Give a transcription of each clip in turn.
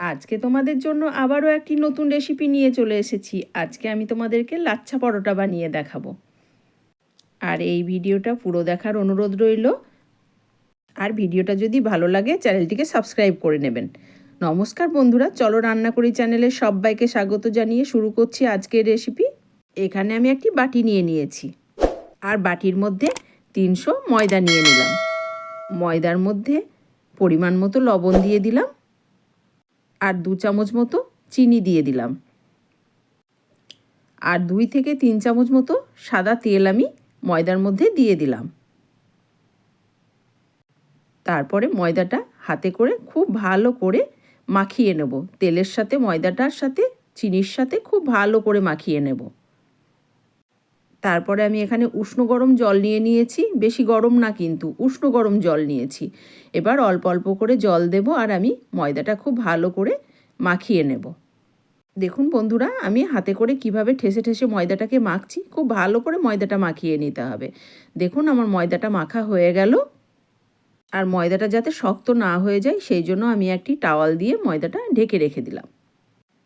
আজকে তোমাদের জন্য আবারও একটি নতুন রেসিপি নিয়ে চলে এসেছি। আজকে আমি তোমাদেরকে লাচ্ছা পরোটা বানিয়ে দেখাবো। আর এই ভিডিওটা পুরো দেখার অনুরোধ রইল। আর ভিডিওটা যদি ভালো লাগে, চ্যানেলটিকে সাবস্ক্রাইব করে নেবেন। নমস্কার বন্ধুরা, চলো রান্না করি চ্যানেলে সবাইকে স্বাগত জানিয়ে শুরু করছি আজকের রেসিপি এখানে আমি একটি বাটি নিয়ে নিয়েছি। আর বাটির মধ্যে তিনশো ময়দা নিয়ে নিলাম। ময়দার মধ্যে পরিমাণ মতো লবণ দিয়ে দিলাম। আর দু চামচ মতো চিনি দিয়ে দিলাম। আর দুই থেকে তিন চামচ মতো সাদা তেল আমি ময়দার মধ্যে দিয়ে দিলাম। তারপরে ময়দাটা হাতে করে খুব ভালো করে মাখিয়ে নেব। তেলের সাথে, ময়দাটার সাথে, চিনির সাথে খুব ভালো করে মাখিয়ে নেব। তারপরে আমি এখানে উষ্ণ গরম জল নিয়ে নিয়েছি, বেশি গরম না কিন্তু, উষ্ণ গরম জল নিয়েছি। এবার অল্প অল্প করে জল দেব আর আমি ময়দাটা খুব ভালো করে মাখিয়ে নেব। দেখুন বন্ধুরা, আমি হাতে করে কীভাবে ঠেসে ঠেসে ময়দাটাকে মাখছি, খুব ভালো করে ময়দাটা মাখিয়ে নিতে হবে। দেখুন আমার ময়দাটা মাখা হয়ে গেল। আর ময়দাটা যাতে শক্ত না হয়ে যায়, সেই জন্য আমি একটি টাওয়াল দিয়ে ময়দাটা ঢেকে রেখে দিলাম।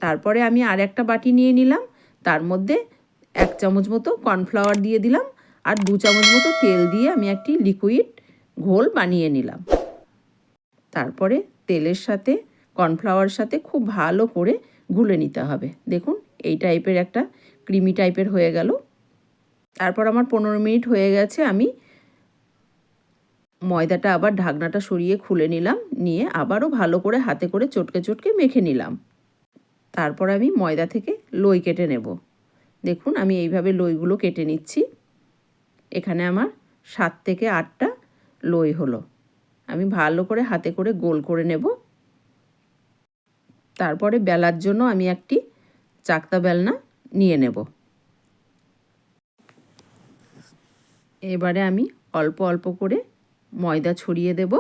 তারপরে আমি আর একটা বাটি নিয়ে নিলাম। তার মধ্যে এক চামচ মতো কর্নফ্লাওয়ার দিয়ে দিলাম আর দু চামচ মতো তেল দিয়ে আমি একটি লিকুইড ঘোল বানিয়ে নিলাম। তারপরে তেলের সাথে কর্নফ্লাওয়ার সাথে খুব ভালো করে গুলে নিতে হবে। দেখুন, এই টাইপের একটা ক্রিমি টাইপের হয়ে গেল। তারপর আমার পনেরো মিনিট হয়ে গেছে, আমি ময়দাটা আবার ঢাকনাটা সরিয়ে খুলে নিলাম, নিয়ে আবারও ভালো করে হাতে করে চটকে চটকে মেখে নিলাম। তারপর আমি ময়দা থেকে লই কেটে নেব। দেখুন, আমি এইভাবে লইগুলো কেটে নিচ্ছি। এখানে আমার সাত থেকে আটটা লই হলো। আমি ভালো করে হাতে করে গোল করে নেব। তারপরে বেলার জন্য আমি একটি চাকতা বেলনা নিয়ে নেব। এবারে আমি অল্প অল্প করে ময়দা ছড়িয়ে দেব।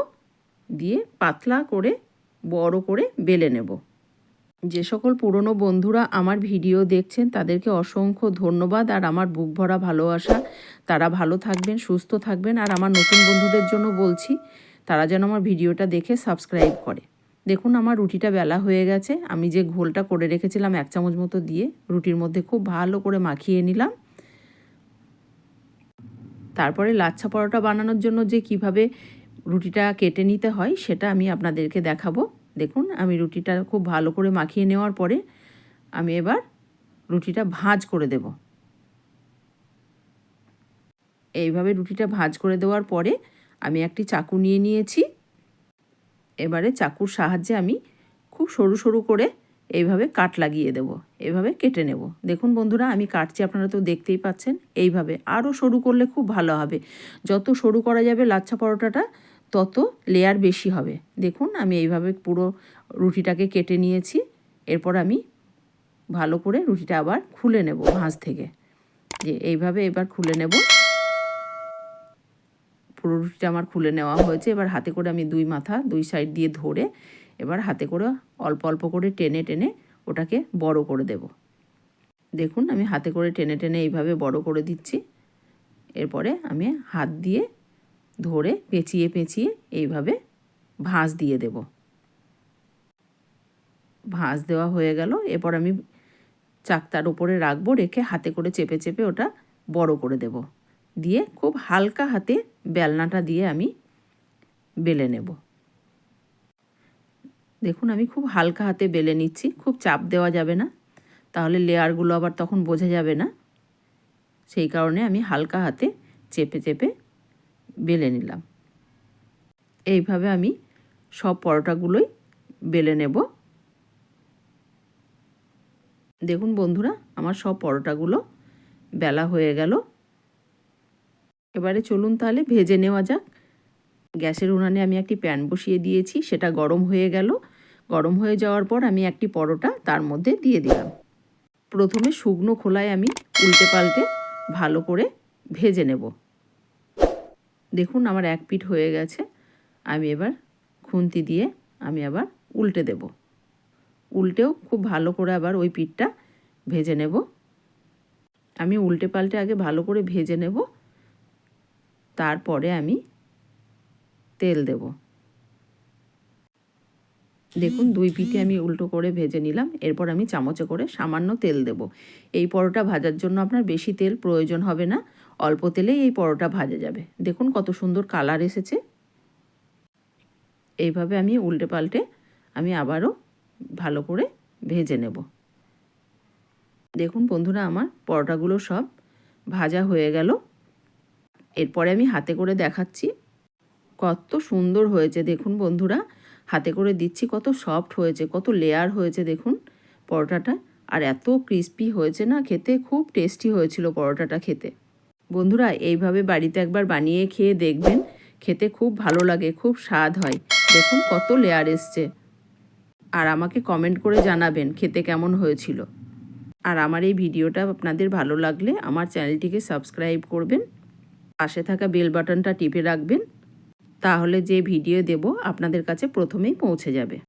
দিয়ে পাতলা করে বড় করে বেলে নেব। যে সকল পুরনো বন্ধুরা আমার ভিডিও দেখছেন, তাদেরকে অসংখ্য ধন্যবাদ আর আমার বুক ভরা ভালোবাসা। তারা ভালো থাকবেন, সুস্থ থাকবেন আর আমার নতুন বন্ধুদের জন্য বলছি, তারা যেন আমার ভিডিওটা দেখে সাবস্ক্রাইব করে। দেখুন, আমার রুটিটা বেলা হয়ে গেছে। আমি যে ঘোলটা করে রেখেছিলাম এক চামচ মতো দিয়ে, রুটির মধ্যে খুব ভালো করে মাখিয়ে নিলাম। তারপরে লাচ্ছা পরোটা বানানোর জন্য যে কীভাবে রুটিটা কেটে নিতে হয়, সেটা আমি আপনাদেরকে দেখাবো। দেখুন, আমি রুটিটা খুব ভালো করে মাখিয়ে নেওয়ার পরে আমি এবার রুটিটা ভাঁজ করে দেব। এইভাবে রুটিটা ভাঁজ করে দেওয়ার পরে আমি একটি চাকু নিয়ে নিয়েছি। এবারে চাকুর সাহায্যে আমি খুব সরু সরু করে এইভাবে কাট লাগিয়ে দেব এইভাবে কেটে নেব। দেখুন বন্ধুরা, আমি কাটছি, আপনারা তো দেখতেই পাচ্ছেন। এইভাবে আরও সরু করলে খুব ভালো হবে। যত সরু করা যাবে লাচ্ছা পরোটাটা তত লেয়ার বেশি হবে। দেখুন, আমি এইভাবে পুরো রুটিটাকে কেটে নিয়েছি। এরপর আমি ভালো করে রুটিটা আবার খুলে নেব ভাঁজ থেকে। যে এইভাবে এবার খুলে নেব। পুরো রুটিটা আমার খুলে নেওয়া হয়েছে। এবার হাতে করে আমি দুই মাথা, দুই সাইড দিয়ে ধরে এবার হাতে করে অল্প অল্প করে টেনে টেনে ওটাকে বড় করে দেব। দেখুন, আমি হাতে করে টেনে টেনে এইভাবে বড় করে দিচ্ছি। এরপরে আমি হাত দিয়ে ধরে পেঁচিয়ে পেঁচিয়ে এইভাবে ভাঁজ দিয়ে দেব। ভাঁজ দেওয়া হয়ে গেল। এরপর আমি চাকতার ওপরে রাখব, রেখে হাতে করে চেপে চেপে ওটা বড় করে দেব। দিয়ে খুব হালকা হাতে বেলনাটা দিয়ে আমি বেলে নেব। দেখুন, আমি খুব হালকা হাতে বেলে নিচ্ছি। খুব চাপ দেওয়া যাবে না। তাহলে লেয়ারগুলো আবার তখন বোঝা যাবে না। সেই কারণে আমি হালকা হাতে চেপে চেপে বেলে নিলাম। এইভাবে আমি সব পরোটাগুলোই বেলে নেব। দেখুন বন্ধুরা, আমার সব পরোটাগুলো বেলা হয়ে গেল। এবারে চলুন তাহলে ভেজে নেওয়া যাক। গ্যাসের উনানে আমি একটি প্যান বসিয়ে দিয়েছি, সেটা গরম হয়ে গেল। গরম হয়ে যাওয়ার পর আমি একটি পরোটা তার মধ্যে দিয়ে দিলাম। প্রথমে শুকনো খোলায় আমি উল্টে পাল্টে ভালো করে ভেজে নেব। দেখুন আমার এক পিঠ হয়ে গেছে। আমি এবার খুন্তি দিয়ে আমি আবার উল্টে দেব। উল্টেও খুব ভালো করে আবার ওই পিঠটা ভেজে নেব। আমি উল্টে পাল্টে আগে ভালো করে ভেজে নেব। তারপরে আমি তেল দেব। দেখুন দুই পিঠে আমি উল্টো করে ভেজে নিলাম। এরপর আমি চামচে করে সামান্য তেল দেব। এই পরোটা ভাজার জন্য আপনার বেশি তেল প্রয়োজন হবে না। অল্প তেলেই এই পরোটা ভাজা যাবে। দেখুন কত সুন্দর কালার এসেছে। এইভাবে আমি উল্টে পাল্টে আমি আবারও ভালো করে ভেজে নেব। দেখুন বন্ধুরা, আমার পরোটাগুলো সব ভাজা হয়ে গেল। এরপরে আমি হাতে করে দেখাচ্ছি কত সুন্দর হয়েছে। দেখুন বন্ধুরা, হাতে করে দিচ্ছি, কত সফট হয়েছে, কত লেয়ার হয়েছে। দেখুন পরোটাটা, আর এত ক্রিস্পি হয়েছে না, খেতে খুব টেস্টি হয়েছিল পরোটাটা খেতে। বন্ধুরা, এইভাবে বাড়িতে একবার বানিয়ে খেয়ে দেখবেন, খেতে খুব ভালো লাগে, খুব স্বাদ হয়। দেখুন কত লেয়ার এসছে। আর আমাকে কমেন্ট করে জানাবেন খেতে কেমন হয়েছিল। আর আমার এই ভিডিওটা আপনাদের ভালো লাগলে আমার চ্যানেলটিকে সাবস্ক্রাইব করবেন, পাশে থাকা বেল বাটনটা টিপে রাখবেন, তাহলে যে ভিডিও দেব আপনাদের কাছে প্রথমেই পৌঁছে যাবে।